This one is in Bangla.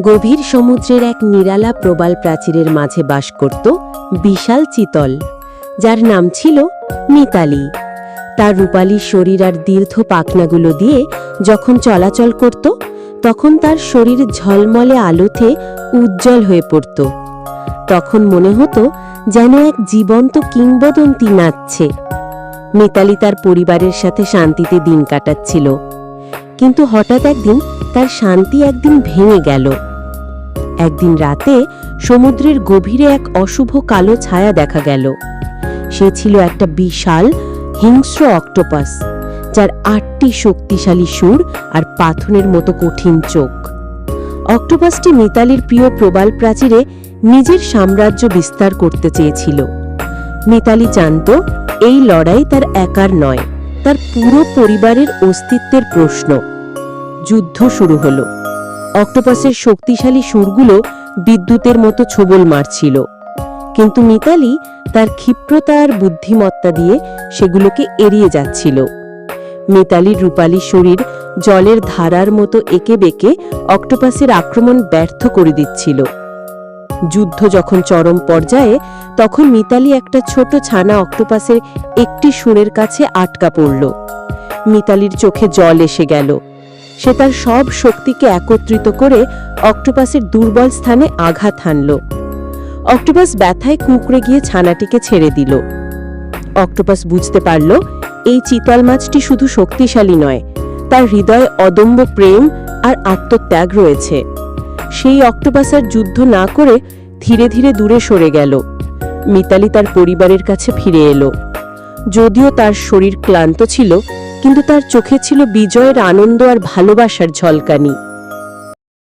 গভীর সমুদ্রের এক নিরালা প্রবাল প্রাচীরের মাঝে বাস করত বিশাল চিতল। যার নাম ছিল মিতালি। তার রূপালী শরীর আর দীর্ঘ পাখনাগুলো দিয়ে যখন চলাচল করত, তখন তার শরীর ঝলমলে আলোতে উজ্জ্বল হয়ে পড়ত। তখন মনে হতো যেন এক জীবন্ত কিংবদন্তি নাচছে। মিতালি তার পরিবারের সাথে শান্তিতে দিন কাটাচ্ছিল। কিন্তু হঠাৎ একদিন তার শান্তি একদিন ভেঙে গেল। একদিন রাতে সমুদ্রের গভীরে এক অশুভ কালো ছায়া দেখা গেল। সে ছিল একটা বিশাল, হিংস্র অক্টোপাস, যার আটটি শক্তিশালী সুর আর পাথনের মতো কঠিন চোখ। অক্টোপাসটি মিতালির প্রিয় প্রবাল প্রাচীরে নিজের সাম্রাজ্য বিস্তার করতে চেয়েছিল। মিতালি জানত, এই লড়াই তার একার নয়, তার পুরো পরিবারের অস্তিত্বের প্রশ্ন। যুদ্ধ শুরু হলো। অক্টোপাসের শক্তিশালী সুরগুলো বিদ্যুতের মতো ছোবল মারছিল। কিন্তু মিতালি তার ক্ষিপ্রতা আর বুদ্ধিমত্তা দিয়ে সেগুলোকে এড়িয়ে যাচ্ছিল। মিতালির রূপালী শরীর জলের ধারার মতো এঁকে বেঁকে অক্টোপাসের আক্রমণ ব্যর্থ করে দিচ্ছিল। যুদ্ধ যখন চরম পর্যায়ে, তখন মিতালি একটা ছোট ছানা অক্টোপাসের একটি সুরের কাছে আটকা পড়ল। মিতালির চোখে জল এসে গেল। সে তার সব শক্তিকে একত্রিত করে অক্টোপাসের দুর্বল স্থানে আঘাত হানল। অক্টোপাস ব্যথায় কুঁকড়ে গিয়ে ছানাটিকে ছেড়ে দিল। অক্টোপাস বুঝতে পারল, এই চিতল মাছটি শুধু শক্তিশালী নয়, তার হৃদয়ে অদম্য প্রেম আর আত্মত্যাগ রয়েছে। সেই অক্টোপাস আর যুদ্ধ না করে ধীরে ধীরে দূরে সরে গেল। মিতালি তার পরিবারের কাছে ফিরে এলো। যদিও তার শরীর ক্লান্ত ছিল কিন্তু তার চোখে ছিল বিজয়ের আনন্দ আর ভালোবাসার ঝলকানি।